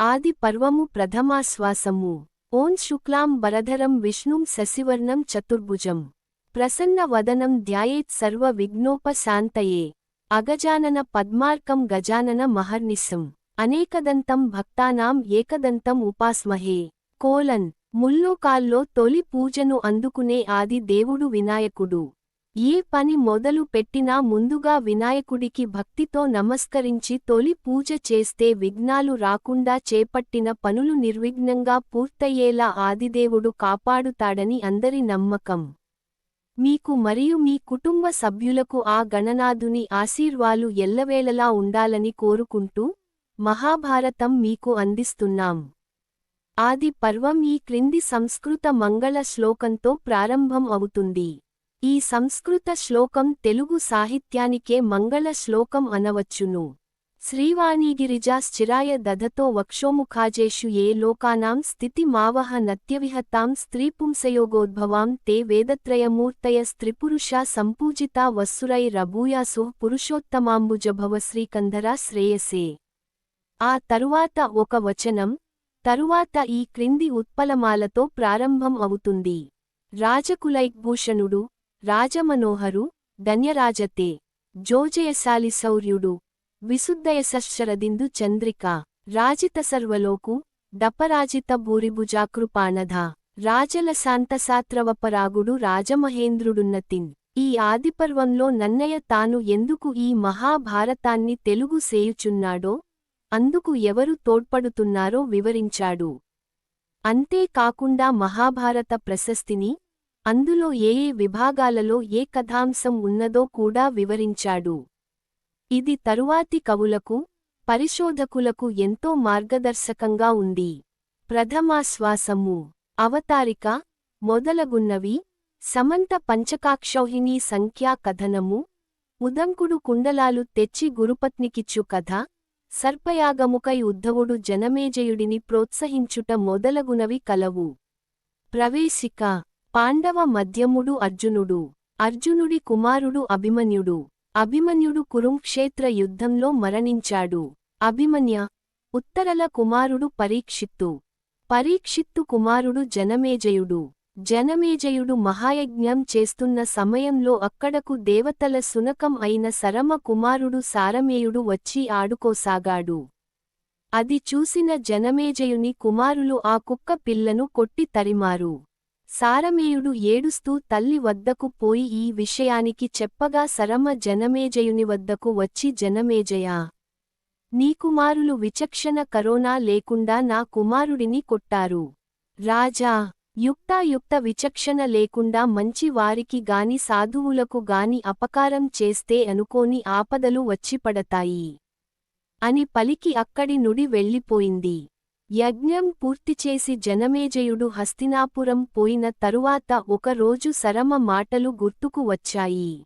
ఆది పర్వము ప్రథమాశ్వాసము. ఓం శుక్లాం బరధరం విష్ణుం శశివర్ణం చతుర్భుజం. ప్రసన్న వదనం ధ్యాయేత్ సర్వ విఘ్నోపశాంతయే. అగజానన పద్మార్కం గజానన మహర్నిశం. అనేకదంతం భక్తానాం ఏకదంతం ఉపాస్మహే. కోలన్. ముల్లోకాల్లో తొలి పూజను అందుకునే ఆది దేవుడు వినాయకుడు. ఏ పని మొదలు పెట్టినా ముందుగా వినాయకుడికి భక్తితో నమస్కరించి తొలి పూజ చేస్తే విఘ్నాలు రాకుండా చేపట్టిన పనులు నిర్విఘ్నంగా పూర్తయ్యేలా ఆదిదేవుడు కాపాడుతాడని అందరి నమ్మకం. మీకు మరియు మీ కుటుంబ సభ్యులకు ఆ గణనాథుని ఆశీర్వాలు ఎల్లవేళలా ఉండాలని కోరుకుంటూ మహాభారతం మీకు అందిస్తున్నాం. ఆది పర్వం ఈ క్రింది సంస్కృత మంగళ శ్లోకంతో ప్రారంభం అవుతుంది. ఈ సంస్కృత శ్లోకం తెలుగు సాహిత్యానికే మంగళ శ్లోకం అనవచ్చును. శ్రీవాణీగిరిజాశ్చిరాయ దధతో వక్షోముఖాజేషు ఏ లోకానాం స్థితి మావహ నత్యవిహతాం స్త్రీపుంసయోగోద్భవాం తే వేదత్రయమూర్తయ స్త్రిపురుషా సంపూజితా వస్సురైరభూయాసు పురుషోత్తమాంబుజభవ శ్రీకంధరా శ్రేయసే. ఆ తరువాత ఒక వచనం తరువాత ఈ క్రింది ఉత్పలమాలతో ప్రారంభం అవుతుంది. రాజకులైక్భూషణుడు రాజమనోహరు ధన్యరాజతే జోజయశాలి శౌర్యుడు విశుద్ధయశరదిందు చంద్రిక రాజిత సర్వలోకు దపరాజిత భూరిభుజాకృపాణధ రాజలశాంతసాత్రవపరాగుడు రాజమహేంద్రుడున్నతిన్ ఈ ఆదిపర్వంలో నన్నయ తాను ఎందుకు ఈ మహాభారతాన్ని తెలుగు సేయుచున్నాడో అందుకు ఎవరు తోడ్పడుతున్నారో వివరించాడు. అంతేకాకుండా మహాభారత ప్రశస్తిని అందులో ఏ ఏ విభాగాలలో ఏ కథాంశం ఉన్నదో కూడా వివరించాడు. ఇది తరువాతి కవులకు పరిశోధకులకు ఎంతో మార్గదర్శకంగా ఉంది. ప్రథమాశ్వాసము అవతారిక మొదలగున్నవి సమంత పంచకాక్షౌహిణీ సంఖ్యా కథనము ఉదంకుడు కుండలాలు తెచ్చి గురుపత్నికిచ్చు కథ సర్పయాగముకై ఉద్ధవుడు జనమేజయుడిని ప్రోత్సహించుట మొదలగునవి కలవు. ప్రవేశిక పాండవ మధ్యముడు అర్జునుడు. అర్జునుడి కుమారుడు అభిమన్యుడు. అభిమన్యుడు కురుంక్షేత్ర యుద్ధంలో మరణించాడు. అభిమన్య ఉత్తరల కుమారుడు పరీక్షిత్తు. పరీక్షిత్తు కుమారుడు జనమేజయుడు. జనమేజయుడు మహాయజ్ఞం చేస్తున్న సమయంలో అక్కడకు దేవతల సునకం అయిన సరమ కుమారుడు సారమేయుడు వచ్చి ఆడుకోసాగాడు. అది చూసిన జనమేజయుని కుమారులు ఆ కుక్క పిల్లను కొట్టి తరిమారు. సారమేయుడు ఏడుస్తూ తల్లి వద్దకు పోయి ఈ విషయానికి చెప్పగా సరమ జనమేజయుని వద్దకు వచ్చి జనమేజయా! నీ కుమారులు విచక్షణ కరోనా లేకుండా నా కుమారుడిని కొట్టారు. రాజా! యుక్తాయుక్త విచక్షణ లేకుండా మంచి వారికి గాని సాధువులకు గాని అపకారం చేస్తే అనుకోని ఆపదలు వచ్చిపడతాయి అని పలికి అక్కడి నుడి వెళ్ళిపోయింది. యజ్ఞం పూర్తిచేసి జనమేజయుడు హస్తినాపురం పోయిన తరువాత ఒకరోజు సరమ మాటలు గుర్తుకు వచ్చాయి.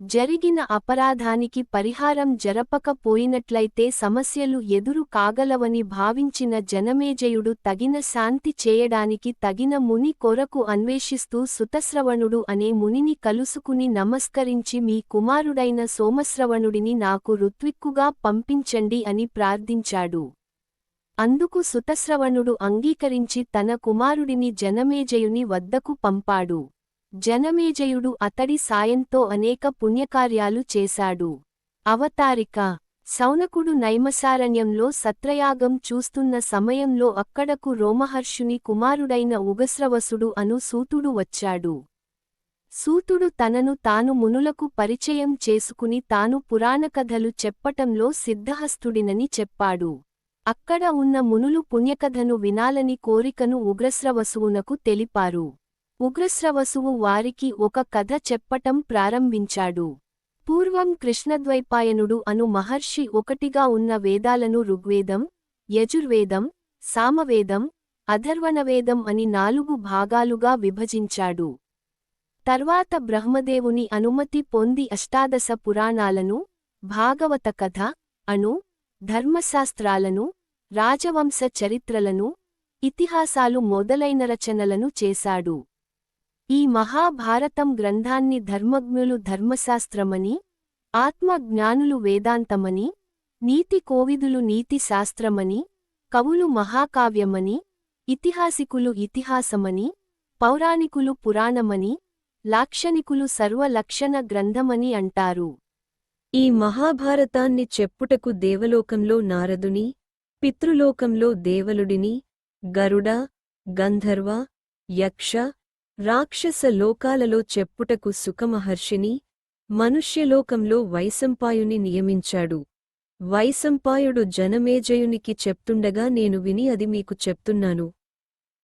జరిగిన అపరాధానికి పరిహారం జరపకపోయినట్లయితే సమస్యలు ఎదురు కాగలవని భావించిన జనమేజయుడు తగిన శాంతి చేయడానికి తగిన ముని కొరకు అన్వేషిస్తూ సుతశ్రవణుడు అనే మునిని కలుసుకుని నమస్కరించి మీ కుమారుడైన సోమశ్రవణుడిని నాకు ఋత్విక్కుగా పంపించండి అని ప్రార్థించాడు. అందుకు సుతశ్రవణుడు అంగీకరించి తన కుమారుడిని జనమేజయుని వద్దకు పంపాడు. జనమేజయుడు అతడి సాయంతో అనేక పుణ్యకార్యాలు చేశాడు. అవతారిక. సౌనకుడు నైమసారణ్యంలో సత్రయాగం చూస్తున్న సమయంలో అక్కడకు రోమహర్షుని కుమారుడైన ఉగస్రవసుడు అను సూతుడు వచ్చాడు. సూతుడు తనను తాను మునులకు పరిచయం చేసుకుని తాను పురాణకథలు చెప్పటంలో సిద్ధహస్తుడినని చెప్పాడు. అక్కడ ఉన్న మునులు పుణ్యకథను వినాలని కోరికను ఉగ్రశ్రవసువునకు తెలిపారు. ఉగ్రశ్రవసువు వారికి ఒక కథ చెప్పటం ప్రారంభించాడు. పూర్వం కృష్ణద్వైపాయనుడు అను మహర్షి ఒకటిగా ఉన్న వేదాలను ఋగ్వేదం యజుర్వేదం సామవేదం అధర్వణవేదం అని నాలుగు భాగాలుగా విభజించాడు. తర్వాత బ్రహ్మదేవుని అనుమతి పొంది అష్టాదశ పురాణాలను భాగవత కథ అను ధర్మశాస్త్రాలను రాజవంశ చరిత్రలను ఇతిహాసాలు మొదలైన రచనలను చేశాడు. ఈ మహాభారతం గ్రంథాన్ని ధర్మజ్ఞులు ధర్మశాస్త్రమని ఆత్మజ్ఞానులు వేదాంతమని నీతి కోవిదులు నీతి శాస్త్రమని కవులు మహాకావ్యమని ఇతిహాసికులు ఇతిహాసమని పౌరాణికులు పురాణమని లాక్షణికులు సర్వలక్షణ గ్రంథమని అంటారు. ఈ మహాభారతాన్ని చెప్పుటకు దేవలోకంలో నారదుని పితృలోకంలో దేవలుడిని గరుడ గంధర్వ యక్ష రాక్షస లోకాలలో చెప్పుటకు సుఖమహర్షిని మనుష్యలోకంలో వైసంపాయుని నియమించాడు. వైసంపాయుడు జనమేజయునికి చెప్తుండగా నేను విని అది మీకు చెప్తున్నాను.